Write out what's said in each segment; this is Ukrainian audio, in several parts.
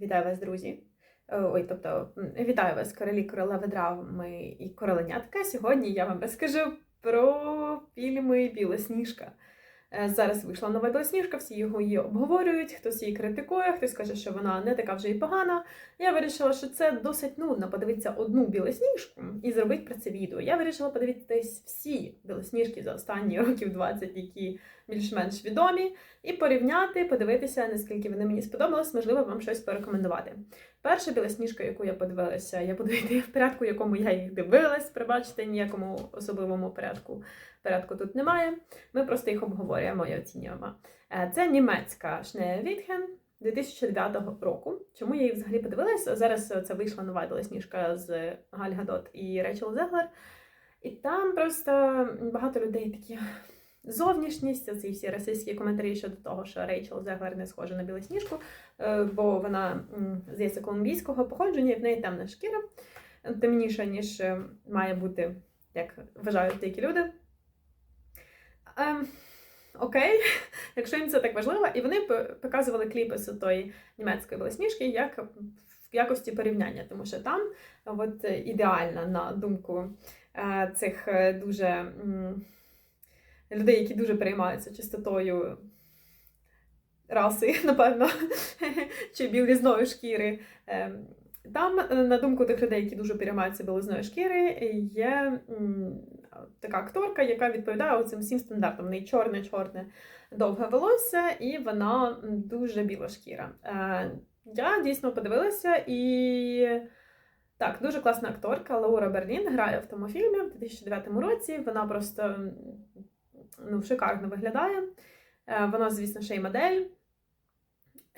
Вітаю вас, друзі. Е, Ой, тобто, вітаю вас, королі, королеви драми і короленятка. Сьогодні я вам розкажу про фільми Білосніжка. Е, Зараз вийшла нова білосніжка, всі його її обговорюють, хтось її критикує, хтось каже, що вона не така вже і погана. Я вирішила, що це досить нудно подивитися одну білосніжку і зробити про це відео. Я вирішила подивитись всі білосніжки за останні років 20, які більш-менш відомі, і порівняти, подивитися, наскільки вони мені сподобались, можливо, вам щось порекомендувати. Перша білосніжка, яку я подивилася, я буду йти в порядку, в якому я їх дивилась. Пробачте, ніякому особливому порядку. Порядку тут немає. Ми просто їх обговорюємо і оцінюємо. Е, Це німецька Шнеевітген 2009 року. Чому я її взагалі подивилася? Зараз це вийшла нова білосніжка з Галь Гадот і Рейчел Зеглер. І там просто багато людей такі. Зовнішність, ці всі расистські коментарі щодо того, що Рейчел Зеглер не схожа на білосніжку, е, бо вона, здається, колумбійського походження, і в неї темна шкіра, темніша, ніж е, має бути, як вважають деякі люди. Ем, окей, якщо їм це так важливо, і вони показували кліпи з тої німецької білосніжки як в якості порівняння, тому що там от е, ідеальна на думку е, цих е, дуже людей, які дуже переймаються чистотою раси, напевно, чи білизною шкіри. Ем, Там, е, на думку тих людей, які дуже переймаються білизною шкіри, є така акторка, яка відповідає цим всім стандартам. В неї чорне-чорне довге волосся, і вона дуже біла шкіра. Е, Я дійсно подивилася і. Так, дуже класна акторка Лаура Берлін грає в тому фільмі в 2009 році. Вона просто ну, шикарно виглядає. Е, Вона, звісно, ще й модель.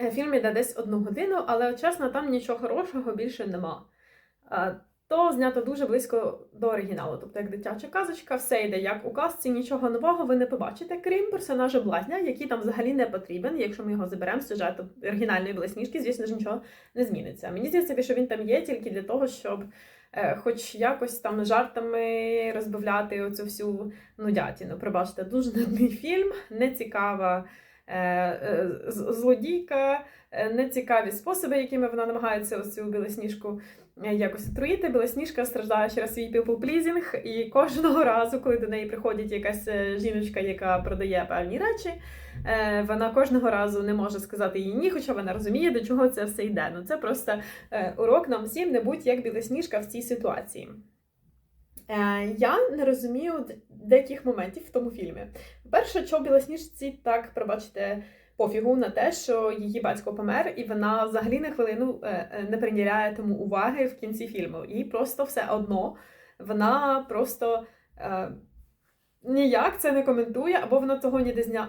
Е, Фільм іде десь одну годину, але чесно, там нічого хорошого більше нема. Е, То знято дуже близько до оригіналу. Тобто, як дитяча казочка, все йде як у казці, нічого нового ви не побачите, крім персонажа Блазня, який там взагалі не потрібен. Якщо ми його заберемо з сюжету оригінальної білосніжки, звісно ж нічого не зміниться. Мені здається, що він там є тільки для того, щоб хоч якось там жартами розбавляти оцю всю нудятіну. Пробачте, дуже нудний фільм, нецікава е, е, з- злодійка, е, нецікаві способи, якими вона намагається ось цю білосніжку е, якось отруїти. Білосніжка страждає через свій people pleasing, і кожного разу, коли до неї приходить якась е, жіночка, яка продає певні речі, е, вона кожного разу не може сказати їй ні, хоча вона розуміє, до чого це все йде. Ну це просто е, урок нам всім не будь як білосніжка в цій ситуації. Е, Я не розумію деяких моментів в тому фільмі. По-перше, що білосніжці так, пробачте, пофігу на те, що її батько помер, і вона взагалі на хвилину е, е, не приділяє тому уваги в кінці фільму. І просто все одно вона просто ніяк це не коментує, або вона того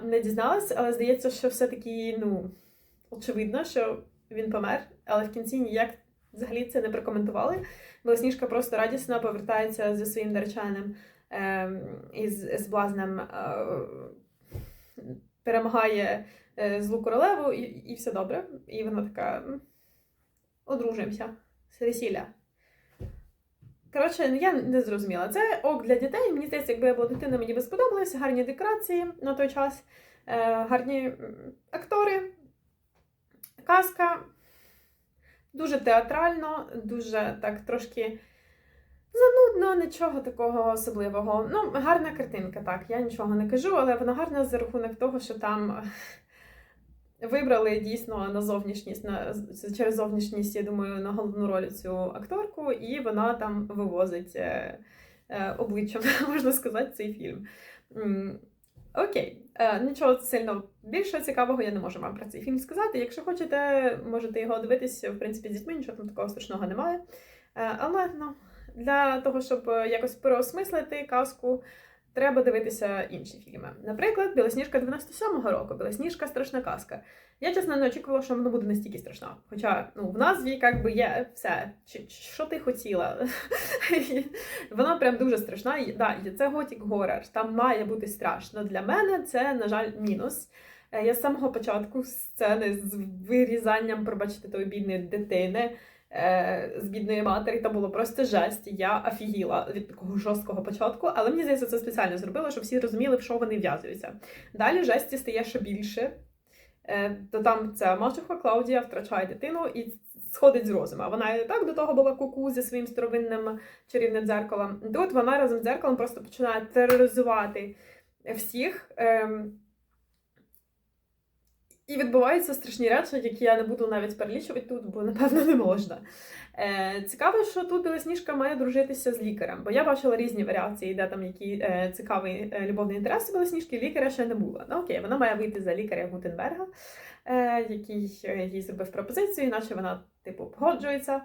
не дізналась, але здається, що все-таки ну, очевидно, що він помер, але в кінці ніяк взагалі це не прокоментували. Білосніжка просто радісно повертається зі своїм нареченим ем, і з, з блазнем е, перемагає е, злу королеву, і, і все добре. І вона така: «М, одружуємося. Це весілля. Коротше, ну, я не зрозуміла. Це ок для дітей. Мені здається, якби я була дитина, мені би сподобалося. Гарні декорації на той час, е, гарні актори, казка. Дуже театрально, дуже так трошки занудно, нічого такого особливого. Ну, гарна картинка, так, я нічого не кажу, але вона гарна за рахунок того, що там вибрали дійсно на зовнішність, на, через зовнішність, я думаю, на головну роль цю акторку, і вона там вивозить е, е, обличчям, можна сказати, цей фільм. Окей, Е, нічого сильно більше цікавого я не можу вам про цей фільм сказати. Якщо хочете, можете його дивитися, в принципі, з дітьми нічого там такого страшного немає. Е, Але ну, для того, щоб е, якось переосмислити казку, треба дивитися інші фільми. Наприклад, Білосніжка 97-го року, Білосніжка страшна казка. Я чесно не очікувала, що воно буде настільки страшно. Хоча ну, в назві як би є все, що ти хотіла. Воно прям дуже страшна. І, Да, це готік горор. Там має бути страшно. Для мене це, на жаль, мінус. Е, Я з самого початку сцени з вирізанням, пробачте, тої бідної дитини з бідної матері, то було просто жесть. Я офігіла від такого жорсткого початку, але мені здається, це спеціально зробило, щоб всі розуміли, в що вони в'язуються. Далі жесті стає ще більше. Е, то там ця мачуха Клаудія втрачає дитину і сходить з розуму. Вона і так до того була куку зі своїм старовинним чарівним дзеркалом. Тут вона разом з дзеркалом просто починає тероризувати всіх. Ем, і відбуваються страшні речі, які я не буду навіть перелічувати тут, бо напевно не можна. Е, Цікаво, що тут Білосніжка має дружитися з лікарем, бо я бачила різні варіації, де там які е, цікаві е, любовні інтереси Білосніжки, лікаря ще не було. Ну окей, вона має вийти за лікаря Гутенберга, е, який е, їй зробив пропозицію, іначе вона, типу, погоджується.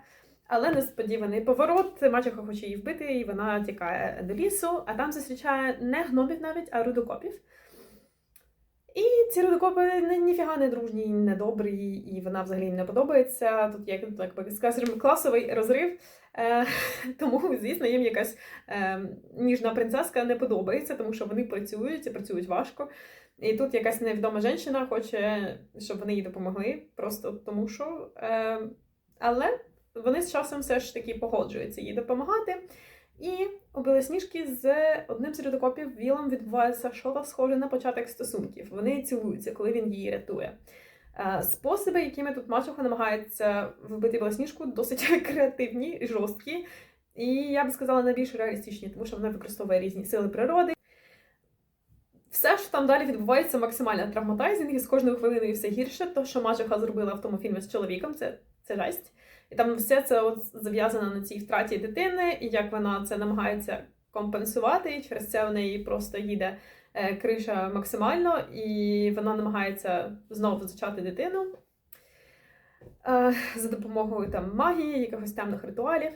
Але несподіваний поворот, мачеха хоче її вбити, і вона тікає до лісу, а там зустрічає не гномів навіть, а рудокопів. І ці рудокопи ні- ніфіга не дружні, не добрі, і вона взагалі не подобається. Тут як так би скажемо, класовий розрив. Е, тому, звісно, їм якась е, ніжна принцеска не подобається, тому що вони працюють і працюють важко. І тут якась невідома жінка хоче, щоб вони їй допомогли, просто тому що. Е, але вони з часом все ж таки погоджуються їй допомагати. І у Білосніжки з одним з рядокопів Вілом відбувається щось схоже на початок стосунків. Вони цілуються, коли він її рятує. Е, Способи, якими тут мачуха намагається вбити Білосніжку, досить креативні і жорсткі. І я б сказала найбільш реалістичні, тому що вона використовує різні сили природи. Все, що там далі відбувається, максимально травматайзинг, і з кожною хвилиною все гірше. То, що Мачуха зробила в тому фільмі з чоловіком, це, це жесть. І там все це от зав'язано на цій втраті дитини, і як вона це намагається компенсувати, і через це в неї просто їде е, криша максимально, і вона намагається знову зачати дитину е, за допомогою там магії, якихось темних ритуалів.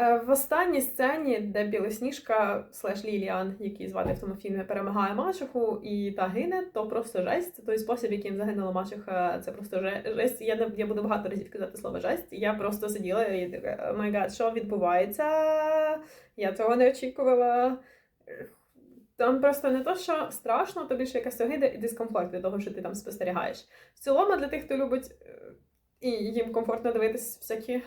Е, В останній сцені, де Білосніжка слеш Ліліан, який звати в тому фільмі, перемагає мачуху і та гине, то просто жесть. Той спосіб, яким загинула мачуха, це просто жесть. Я не я буду багато разів казати слово жесть. Я просто сиділа і така, що відбувається? Я цього не очікувала. Там просто не то, що страшно, тобі ще якась огида і дискомфорт від того, що ти там спостерігаєш. В цілому, для тих, хто любить е, і їм комфортно дивитись всякі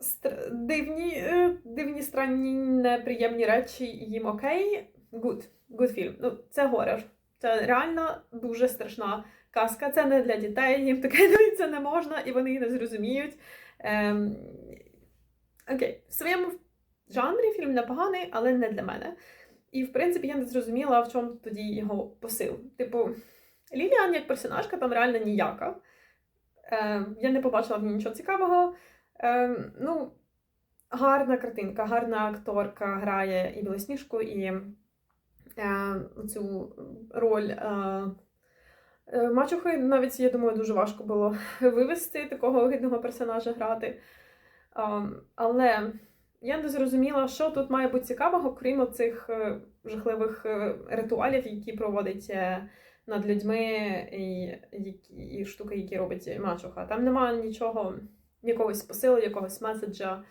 стр... дивні, е, дивні, странні, неприємні речі, їм окей. Good. Good фільм. Ну, це горор. Це реально дуже страшна казка. Це не для дітей, їм таке дивитися не можна, і вони її не зрозуміють. Ем... Окей, в своєму жанрі фільм непоганий, але не для мене. І, в принципі, я не зрозуміла, в чому тоді його посил. Типу, Ліліан як персонажка там реально ніяка. Е, я не побачила в ній нічого цікавого. Е, ну, гарна картинка, гарна акторка грає і Білосніжку, і е, цю роль. Е, е, Мачухи навіть, я думаю, дуже важко було вивести такого огидного персонажа грати. Е, але я не зрозуміла, що тут має бути цікавого, крім цих жахливих е, ритуалів, які проводить над людьми і, які, і штуки, які робить мачуха. Там немає нічого, якогось посилу, якогось меседжа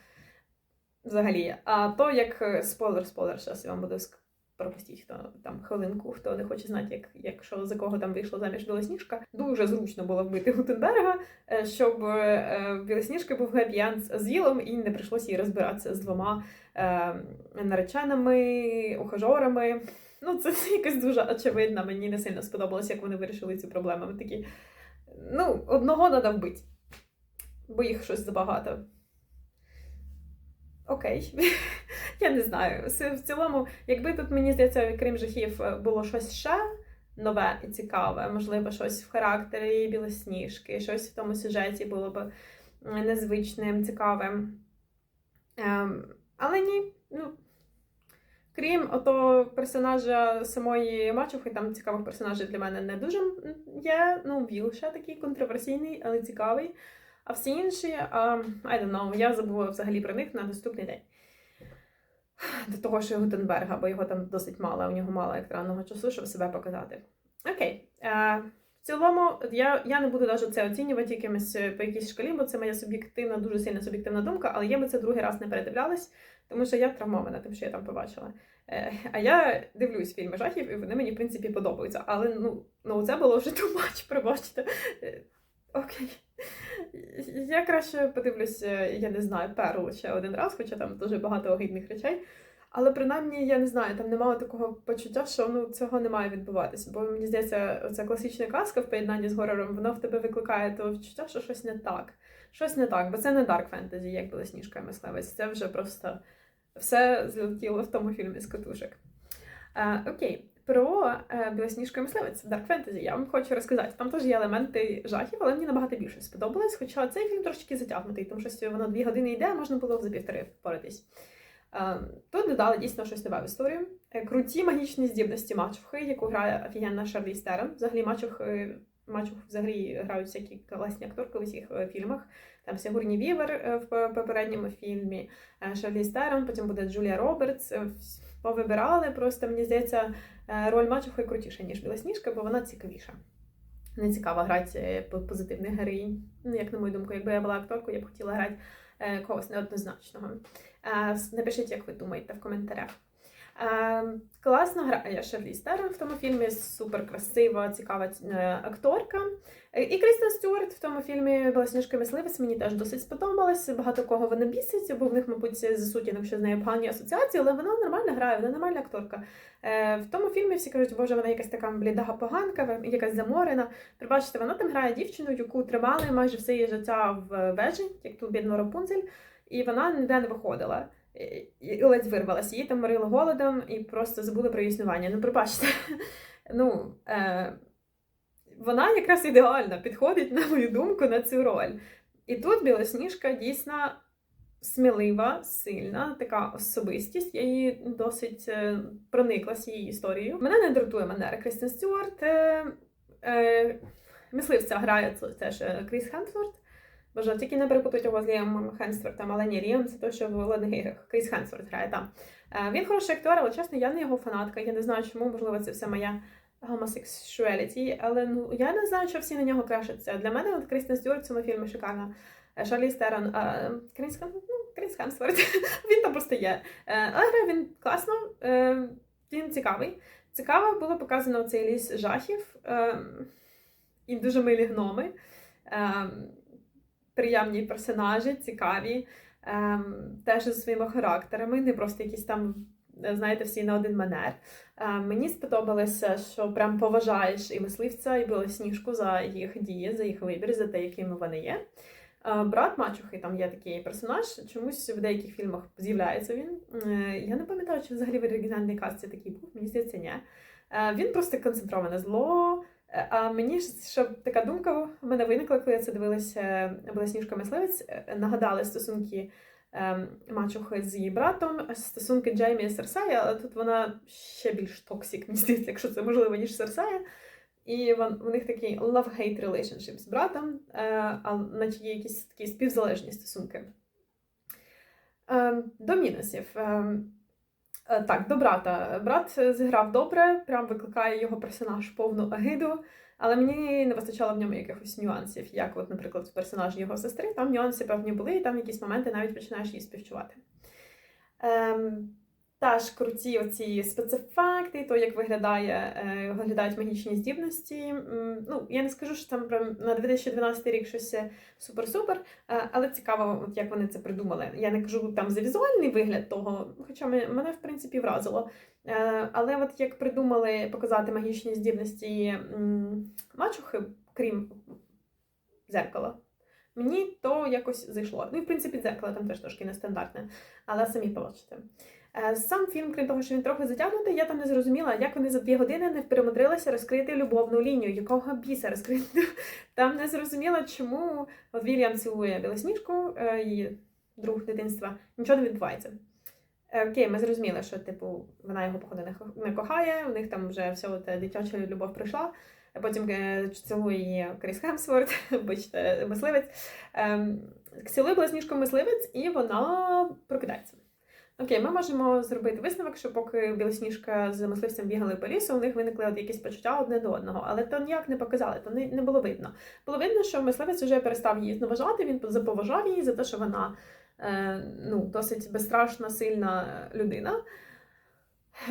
взагалі. А то як е, спойлер, спойлер, зараз я вам буду пропустіть хто там хвилинку, хто не хоче знати, як, якщо за кого там вийшло заміж Білосніжка. Дуже зручно було вбити Гутенберга, е, щоб е, в Білосніжки був гепі-енд з Вілом і не прийшлося їй розбиратися з двома е, нареченими, ухажорами. Ну, це якось дуже очевидно. Мені не сильно сподобалось, як вони вирішили цю проблему. Ми такі, ну, одного треба вбити, бо їх щось забагато. Окей, я не знаю. В цілому, якби тут, мені здається, крім жахів, е, було щось ще нове і цікаве, можливо, щось в характері білосніжки, щось в тому сюжеті було б незвичним, цікавим. Ем, але ні, ну. Крім ото персонажа самої мачухи, там цікавих персонажів для мене не дуже є. Ну, Віл ще такий контроверсійний, але цікавий. А всі інші, а, I don't know, я забула взагалі про них на наступний день. До того, що Гутенберга, бо його там досить мало, у нього мало екранного часу, щоб себе показати. Окей. Е, в цілому, я, я не буду навіть це оцінювати якимось е, по якійсь шкалі, бо це моя суб'єктивна, дуже сильно суб'єктивна думка, але я би це другий раз не передивлялась, тому що я травмована тим, що я там побачила. Е, а я дивлюсь фільми жахів, і вони мені, в принципі, подобаються. Але ну, ну це було вже much, пробачте. Окей. Я краще подивлюсь, е, я не знаю, перу ще один раз, хоча там дуже багато огидних речей. Але принаймні, я не знаю, там немає такого почуття, що ну цього не має відбуватися. Бо мені здається, оця класична казка в поєднанні з горором, вона в тебе викликає то відчуття, що щось не так. Щось не так, бо це не дарк фентезі, як білосніжка і мисливець. Це вже просто все злетіло в тому фільмі з катушек. Е, окей, про е, білосніжку і мисливець Dark Fantasy я вам хочу розказати. Там теж є елементи жахів, але мені набагато більше сподобалось. Хоча цей фільм трошки затягнутий, тому що воно дві години йде, а можна було за півтори впоратись. Е, Тут додали дійсно щось нове в історію. Е, Круті магічні здібності мачухи, яку грає офігенна Шарлі Стерон. Взагалі мачух, е, мачух взагалі грають всякі класні акторки в усіх фільмах. Там Сигурні Вівер в попередньому фільмі, Шарлі Стерон, потім буде Джулія Робертс. Е, Повибирали просто, мені здається, е, роль мачухи крутіша, ніж Білосніжка, бо вона цікавіша. Не цікаво грати по- позитивних героїнь. Ну, як на мою думку, якби я була акторкою, я б хотіла грати е, когось неоднозначного. Е, Напишіть, як ви думаєте, в коментарях. Е, Класно грає Шерлі Стерон в тому фільмі, супер красива, цікава е, акторка. Е, І Крістен Стюарт в тому фільмі Білосніжка мисливець мені теж досить сподобалась. Багато кого вона бісить, бо в них, мабуть, за сутінок, що з нею погані асоціації, але вона нормально грає, вона нормальна акторка. Е, В тому фільмі всі кажуть, боже, вона якась така блідага поганка, якась заморена. Пробачте, вона там грає дівчину, яку тримали майже все її життя в вежі, як ту бідну Рапунцель, і вона ніде не виходила. І- І ледь вирвалася. Її там морили голодом і просто забули про існування. Ну, пробачте. Ну, е, вона якраз ідеально підходить, на мою думку, на цю роль. І тут Білосніжка дійсно смілива, сильна, така особистість. Я її досить е, прониклась її історією. Мене не дратує манера Крістен Стюарт. Е, е, мисливця грає теж е, Кріс Хемсворт. Боже, тільки не перепутать його з Ліамом Хемсвортом, але ні, Ліам це той, що в «Голодних. Кріс Хемсворт грає там. Е, він хороший актор, але чесно, я не його фанатка. Я не знаю, чому, можливо, це все моя гомосексуаліті, але ну я не знаю, що всі на нього крашаться. Для мене от Крістен Стюарт в цьому фільмі шикарна. Е, Шарлі Стерон, е, Кріс, ну, Кріс Хемсворт, він там просто є. Але грає він класно, він цікавий. Цікаво було показано цей ліс жахів е, і дуже милі гноми. Приємні персонажі, цікаві, е, теж зі своїми характерами, не просто якісь там, е, знаєте, всі на один манер. Е, Мені сподобалося, що прям поважаєш і мисливця, і білосніжку за їх дії, за їх вибір, за те, якими вони є. Е, Брат Мачухи, там є такий персонаж, чомусь в деяких фільмах з'являється він. Е, Я не пам'ятаю, чи взагалі в оригінальній касті такий був, мені здається, ні. Він просто концентроване зло. Е, А мені ж ще така думка в мене виникла, коли я це дивилася Білосніжка мисливець. е, Нагадали стосунки ем, мачухи з її братом, стосунки Джеймі і Серсая, але тут вона ще більш токсик, мені здається, якщо це можливо, ніж Серсая. І у них такий love-hate relationship з братом, е, а наче є якісь такі співзалежні стосунки. Е, до мінусів. Е, так, до брата. Брат зіграв добре, прям викликає його персонаж повну агиду, але мені не вистачало в ньому якихось нюансів, як, от, наприклад, в персонажі його сестри. Там нюанси певні були, і там якісь моменти навіть починаєш її співчувати. Ем, та ж круті оці спецефекти, то як виглядає, е, виглядають магічні здібності. Ну, я не скажу, що там прям на 2012 рік щось супер-супер, е, але цікаво, от як вони це придумали. Я не кажу там за візуальний вигляд того, хоча мене, в принципі, вразило. Е, Але от як придумали показати магічні здібності мачухи, крім зеркала. Мені то якось зайшло. Ну і в принципі дзеркало там теж трошки нестандартне, але самі побачите. Е, Сам фільм, крім того, що він трохи затягнутий, я там не зрозуміла, як вони за дві години не перемудрилися розкрити любовну лінію, якого біса розкрити. Там не зрозуміла, чому от Вільям цілує білосніжку, е, її друг дитинства, нічого не відбувається. Е, Окей, ми зрозуміли, що типу вона його походу не ко- не кохає, у них там вже все от, дитяча любов прийшла. Потім цілує її Кріс Хемсворт, бачите, мисливець. Ем, Цілує білосніжку мисливець, і вона прокидається. Окей, ми можемо зробити висновок, що поки білосніжка з мисливцем бігали по лісу, у них виникли от якісь почуття одне до одного, але то ніяк не показали, то не, не було видно. Було видно, що мисливець вже перестав її зневажати, він заповажав її за те, що вона е, ну, досить безстрашна, сильна людина,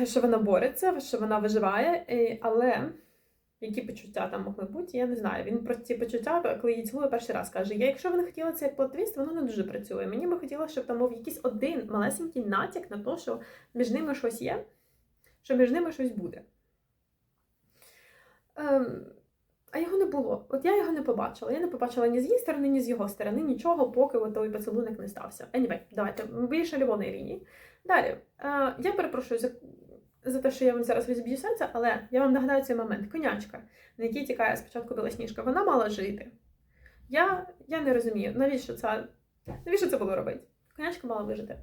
що вона бореться, що вона виживає, але Які почуття там могли бути, я не знаю. Він про ці почуття, коли її цілує перший раз, каже: Я, якщо ви не хотіли цей плотвіст, воно не дуже працює. Мені би хотілося, щоб там був якийсь один малесенький натяк на те, що між ними щось є, що між ними щось буде. Ем, а його не було. От я його не побачила. Я не побачила ні з її сторони, ні з його сторони, нічого, поки той поцілунок не стався. Anyway, давайте більше любовної лінії. Далі, е, я перепрошую за, за те, що я вам зараз розіб'ю серце, але я вам нагадаю цей момент. Конячка, на якій тікає спочатку білосніжка, вона мала жити. Я, я не розумію, навіщо це, навіщо це було робити? Конячка мала вижити.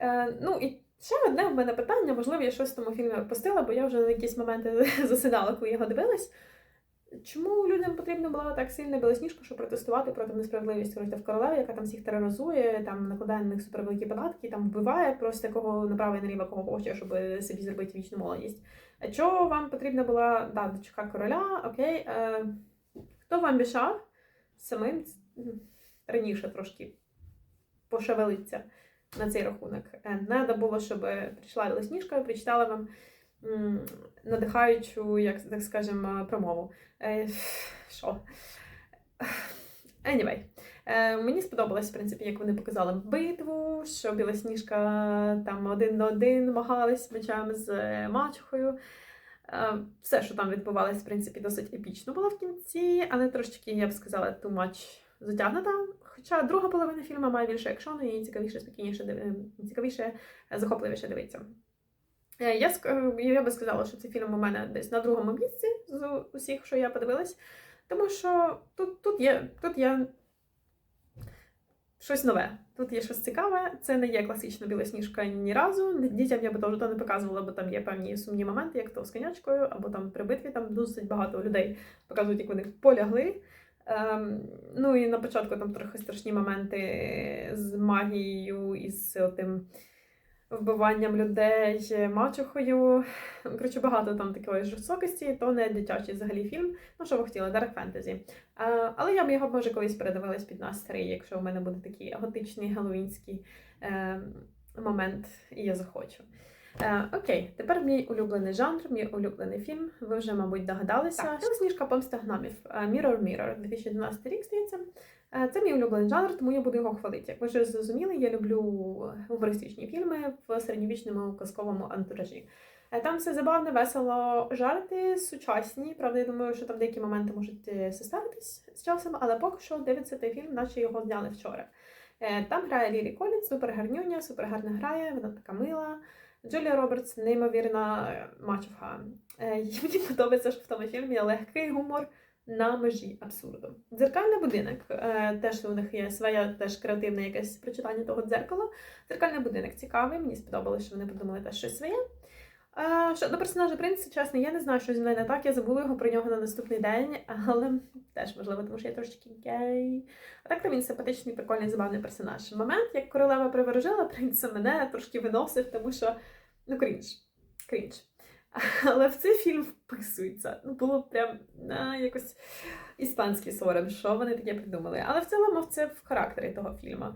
Е, ну і ще одне в мене питання, можливо, я щось в тому фільмі опустила, бо я вже на якісь моменти засидала, коли його дивилась. Чому людям потрібна була так сильна білосніжка, щоб протестувати проти несправедливості в королеві, яка там всіх тероризує, там накладає на них супервеликі податки, там вбиває просто кого направо і наліво, кого хоче, щоб собі зробити вічну молодість. А чого вам потрібна була да, дочка короля? Окей, е, хто вам мішав самим раніше трошки пошевелиться на цей рахунок? Треба було, щоб прийшла білосніжка прочитала вам надихаючу, як так скажемо, промову. Е, що? Anyway, е, мені сподобалось, в принципі, як вони показали битву, що Білосніжка там один на один махались мечами з мачухою. Е, все, що там відбувалось, в принципі, досить епічно було в кінці, але трошечки, я б сказала, too much затягнута. Хоча друга половина фільму має більше екшону і цікавіше, спокійніше, цікавіше, захопливіше дивиться. Е, я е, я би сказала, що цей фільм у мене десь на другому місці з усіх, що я подивилась. Тому що тут тут, є тут є щось нове, тут є щось цікаве. Це не є класична білосніжка ні разу. Дітям я би теж не показувала, бо там є певні сумні моменти, як то з конячкою, або там при битві там досить багато людей показують, як вони полягли. Ем, Ну і на початку там трохи страшні моменти з магією і з тим вбиванням людей мачухою. Коротше, багато там такої жорстокості, то не дитячий взагалі фільм. Ну, що ви хотіли, Dark Fantasy. Але я б його, може, колись передивилась під настрій, якщо в мене буде такий готичний галуїнський е, момент, і я захочу. Е, окей, тепер мій улюблений жанр, мій улюблений фільм. Ви вже, мабуть, догадалися. Так. Сніжка помста гномів. Mirror Mirror, 2012 рік здається. Е, це мій улюблений жанр, тому я буду його хвалити. Як ви вже зрозуміли, я люблю гумористичні фільми в середньовічному казковому антуражі. Е, там все забавне, весело, жарти сучасні. Правда, я думаю, що там деякі моменти можуть составитись з часом, але поки що дивиться цей фільм, наче його зняли вчора. Е, там грає Лілі Колін, супер гарнюня, супер гарно грає, вона така мила. Джулія Робертс, неймовірна мачуха. Мені подобається, що в тому фільмі легкий гумор на межі абсурду. Дзеркальний будинок е, теж у них є своє теж креативне якесь прочитання того дзеркала. Дзеркальний будинок цікавий, мені сподобалося, що вони придумали теж щось своє. Е, щодо персонажа принца, чесно, я не знаю, що зі мною не так. Я забула його про нього на наступний день, але теж можливо, тому що я трошечки гей. А так то він симпатичний, прикольний, забавний персонаж. Момент, як королева приворожила принца, мене трошки виносив, тому що ну крінж. Крінж. Але в цей фільм вписується. Ну, було прям на якось іспанський сором, що вони таке придумали. Але в цілому це в характері того фільму.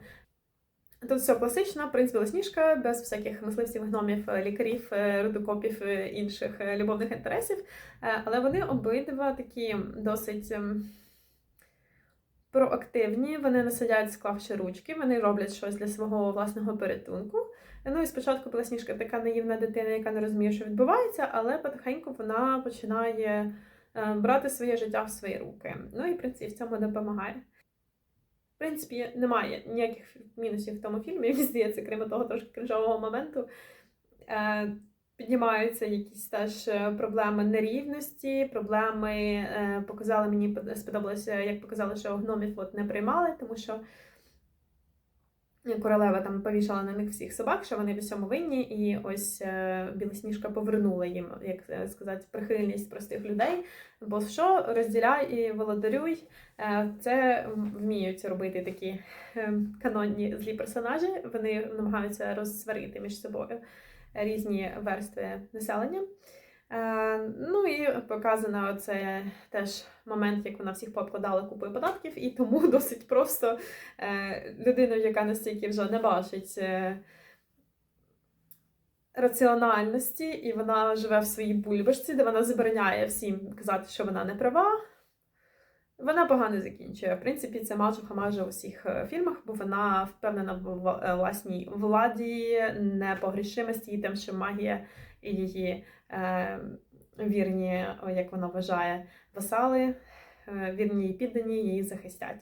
Тут все класично, принц Білосніжка, без всяких мисливців, гномів, лікарів, рудокопів, інших любовних інтересів. Але вони обидва такі досить ем, проактивні, вони не сидять, склавши ручки, вони роблять щось для свого власного порятунку. Ну і спочатку Білосніжка така наївна дитина, яка не розуміє, що відбувається, але потихеньку вона починає е, брати своє життя в свої руки. Ну і принципі в цьому допомагає. В принципі, немає ніяких мінусів в тому фільмі, мені здається, крім того трошки кринжового моменту. Е, піднімаються якісь теж е, проблеми нерівності, проблеми показали мені сподобалося, як показали, що гномів от не приймали, тому що королева там повішала на них всіх собак, що вони в усьому винні, і ось е, білосніжка повернула їм, як е, сказати, прихильність простих людей. Бо що розділяй і володарюй, е, це вміють робити такі канонні злі персонажі. Вони намагаються розсварити між собою різні верстви населення. Е, Ну і показано оце теж момент, як вона всіх пообкладала купою податків, і тому досить просто е, людину, яка настільки вже не бачить е, раціональності, і вона живе в своїй бульбашці, де вона забороняє всім казати, що вона не права. Вона погано закінчує. В принципі, це мачуха майже у всіх е, фільмах, бо вона впевнена в е, власній владі, непогрішимості і тим, що магія і її е, вірні, як вона вважає, васали, е, вірні і піддані її захистять.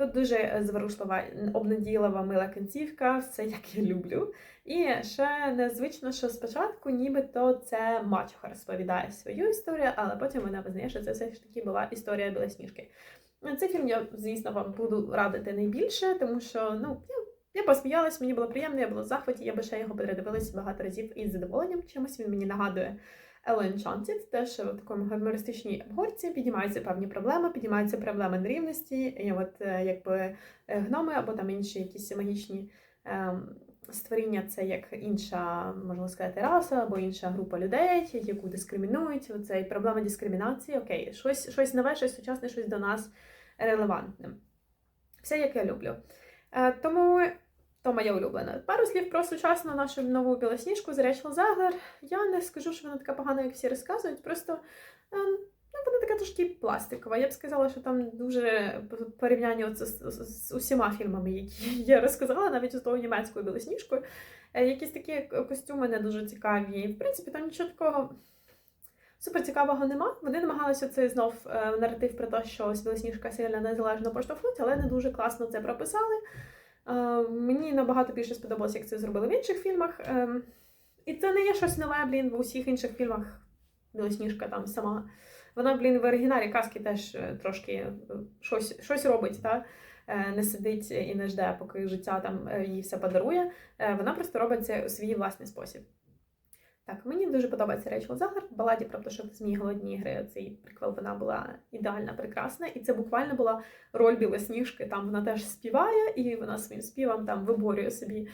Тут дуже е, зворушлива, обнадійлива мила кінцівка, все як я люблю. І ще незвично, що спочатку нібито це мачуха розповідає свою історію, але потім вона визнає, що це все ж таки була історія Білосніжки. Цей фільм я, звісно, вам буду радити найбільше, тому що ну, я, я посміялась, мені було приємно, я була в захваті, я би ще його передивилась багато разів із задоволенням. Чимось він мені нагадує Ело Enchanted, теж в такому гумористичній обгорці піднімаються певні проблеми, піднімаються проблеми нерівності, і от е, якби е, гноми або там інші якісь магічні. ем, Створіння це як інша, можна сказати, раса або інша група людей, яку дискримінують. Оце і проблема дискримінації. Окей, щось, щось нове, щось сучасне, щось до нас релевантне. Все, як я люблю. Е, тому то моя улюблена. Пару слів про сучасну нашу нову білосніжку Рейчел Заглер. Я не скажу, що вона така погана, як всі розказують. Просто ем, ну, вона така трошки пластикова. Я б сказала, що там дуже по порівнянні оце з, з, з усіма фільмами, які я розказала, навіть з того німецькою білосніжкою. Е, Якісь такі костюми не дуже цікаві. В принципі, там нічого такого супер цікавого нема. Вони намагалися це знов е, наратив про те, що білосніжка сильно незалежно поштовхнуть, але не дуже класно це прописали. Е, Мені набагато більше сподобалось, як це зробили в інших фільмах. Ем, І це не є щось нове, блін, в усіх інших фільмах білосніжка там сама. Вона, блін, в оригіналі казки теж е, трошки е, щось, щось робить, та? Е, не сидить і не жде, поки життя там е, їй все подарує. Е, Вона просто робить це у свій власний спосіб. Так, мені дуже подобається Рейчел Загар. В баладі про в змії голодні ігри цей приквел вона була ідеальна, прекрасна. І це буквально була роль білосніжки. Там вона теж співає, і вона своїм співом там виборює собі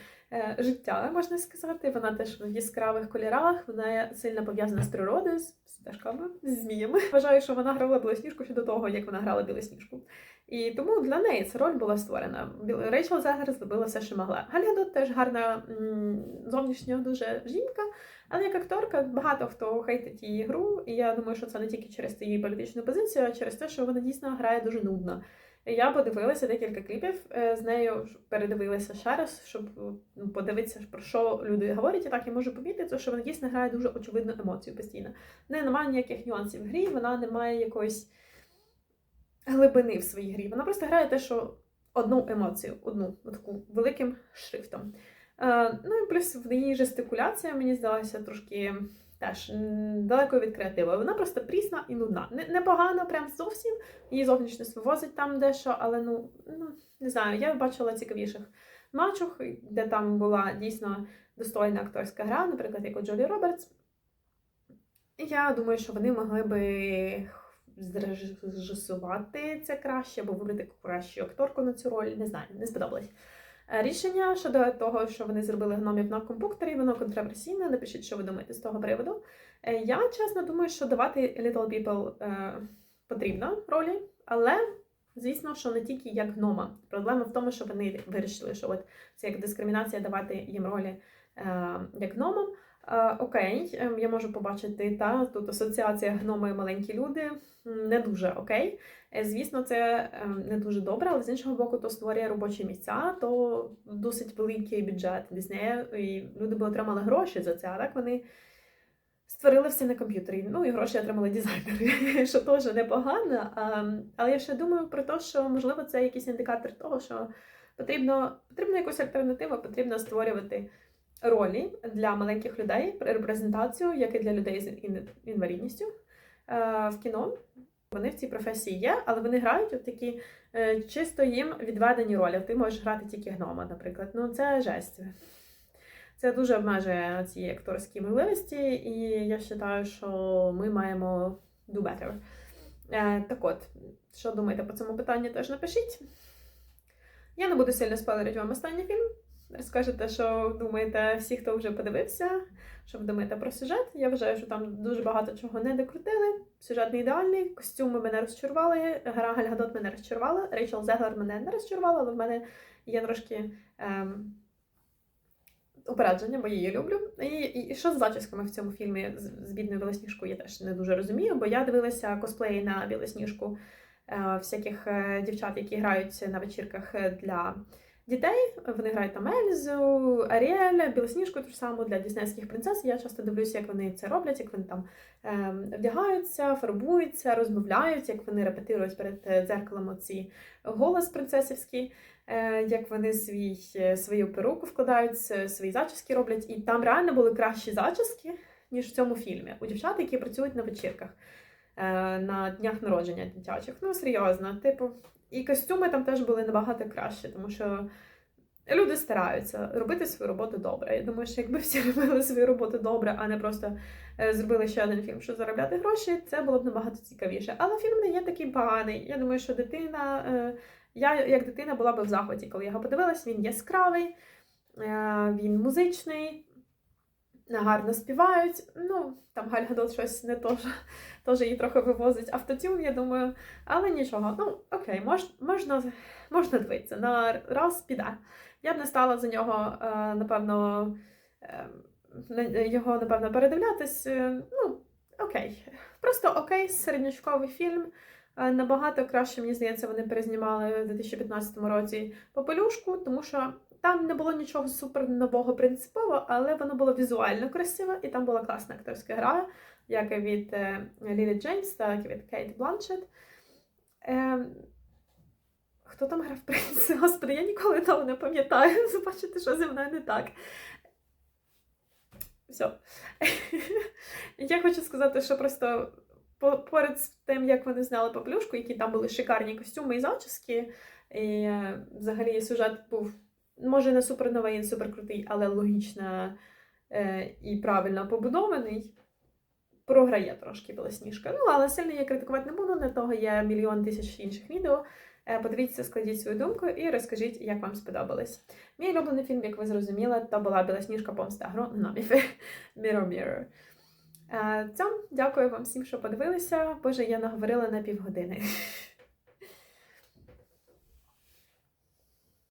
життя, можна сказати. Вона теж в яскравих кольорах, вона сильно пов'язана з природою, з пташками, з зміями. Вважаю, що вона грала білосніжку ще до того, як вона грала білосніжку. І тому для неї ця роль була створена. Рейчел Загар зробила все, що могла. Галя теж гарна м, зовнішньо дуже жінка. Але як акторка багато хто хейтить її гру, і я думаю, що це не тільки через її політичну позицію, а через те, що вона дійсно грає дуже нудно. Я подивилася декілька кліпів е, з нею, передивилася ще раз, щоб ну, подивитися, про що люди говорять. І так я можу помітити, що вона дійсно грає дуже очевидну емоцію постійно. В неї немає ніяких нюансів в грі, вона не має якоїсь глибини в своїй грі. Вона просто грає те, що одну емоцію, одну таку великим шрифтом. Е, ну і плюс в її жестикуляція мені здалася трошки теж далеко від креативу. Вона просто прісна і нудна. Не, прям зовсім. Її зовнішність вивозить там дещо, але ну, ну не знаю, я бачила цікавіших мачух, де там була дійсно достойна акторська гра, наприклад, як у Джолі Робертс. Я думаю, що вони могли би зрежисувати це краще, або вибрати кращу акторку на цю роль. Не знаю, не сподобалось. Е, Рішення щодо того, що вони зробили гномів на компуктері, воно контроверсійне. Напишіть, що ви думаєте з того приводу. Е, Я чесно думаю, що давати Little People е, потрібно ролі, але звісно, що не тільки як гнома. Проблема в тому, що вони вирішили, що от це як дискримінація давати їм ролі е, як гномам. Е, окей, я можу побачити та тут асоціація гноми і маленькі люди не дуже окей. Е, Звісно, це е, не дуже добре, але з іншого боку, то створює робочі місця, то досить великий бюджет Діснея, і люди би отримали гроші за це, а так вони створили все на комп'ютері. Ну і гроші отримали дизайнери, що теж непогано. Але я ще думаю про те, що можливо це якийсь індикатор того, що потрібно, потрібно якусь альтернативу, потрібно створювати ролі для маленьких людей, репрезентацію, як і для людей з інвалідністю е, в кіно. Вони в цій професії є, але вони грають от такі е, чисто їм відведені ролі. Ти можеш грати тільки гнома, наприклад. Ну це жесть. Це дуже обмежує ці акторські можливості, і я вважаю, що ми маємо do better. Е, так от, що думаєте по цьому питанню, теж напишіть. Я не буду сильно спойлерити вам останній фільм. Розкажете, що думаєте всі, хто вже подивився, що ви думаєте про сюжет. Я вважаю, що там дуже багато чого не докрутили. Сюжет не ідеальний, костюми мене розчарували, гра Галь Гадот мене розчарувала, Рейчел Зеглер мене не розчарувала, але в мене є трошки ем, упередження, бо я її люблю. І, і, і що з зачісками в цьому фільмі з, з бідною білосніжкою, я теж не дуже розумію, бо я дивилася косплеї на білосніжку е, всяких е, дівчат, які грають на вечірках для дітей. Вони грають там Ельзу, Аріель, Білосніжку ту ж саму для діснейських принцес. Я часто дивлюся, як вони це роблять, як вони там ем, вдягаються, фарбуються, розмовляють, як вони репетирують перед е, дзеркалом оці голос принцесівський, е, як вони свій, е, свою перуку вкладають, свої зачіски роблять. І там реально були кращі зачіски, ніж в цьому фільмі. У дівчат, які працюють на вечірках. На днях народження дитячих. Ну, серйозно, типу, і костюми там теж були набагато краще, тому що люди стараються робити свою роботу добре. Я думаю, що якби всі робили свою роботу добре, а не просто е, зробили ще один фільм, щоб заробляти гроші, це було б набагато цікавіше. Але фільм не є такий поганий. Я думаю, що дитина. е, Я як дитина була би в захваті, коли я його подивилась. Він яскравий, е, він музичний, гарно співають. Ну, там Галь Гадот щось не що теж її трохи вивозить автотюн, я думаю. Але нічого, ну окей, мож, можна, можна дивитися. На раз піде. Я б не стала за нього, е, напевно, е, його, напевно, передивлятись. Е, Ну, окей. Просто окей, середнячковий фільм. Е, Набагато краще, мені здається, вони перезнімали в 2015 році Попелюшку, тому що там не було нічого супер нового принципово, але воно було візуально красиво, і там була класна акторська гра, як і від е, Лілі Джеймс, так і від Кейт Бланшет. Е, Хто там грав принца? Господи, я ніколи того не пам'ятаю. Побачите, що зі мною не так. Все. Я хочу сказати, що просто по- поряд з тим, як вони зняли поплюшку, які там були шикарні костюми і зачіски, і е, взагалі сюжет був, може, не супер новий, не супер але логічно е, і правильно побудований. Програє трошки білосніжка. Ну, але сильно я критикувати не буду, на того є мільйон тисяч інших відео. Е, Подивіться, складіть свою думку і розкажіть, як вам сподобалось. Мій улюблений фільм, як ви зрозуміли, то була Білосніжка помста агрономів Mirror Mirror. Е, Цьому дякую вам всім, що подивилися. Боже, я наговорила на півгодини.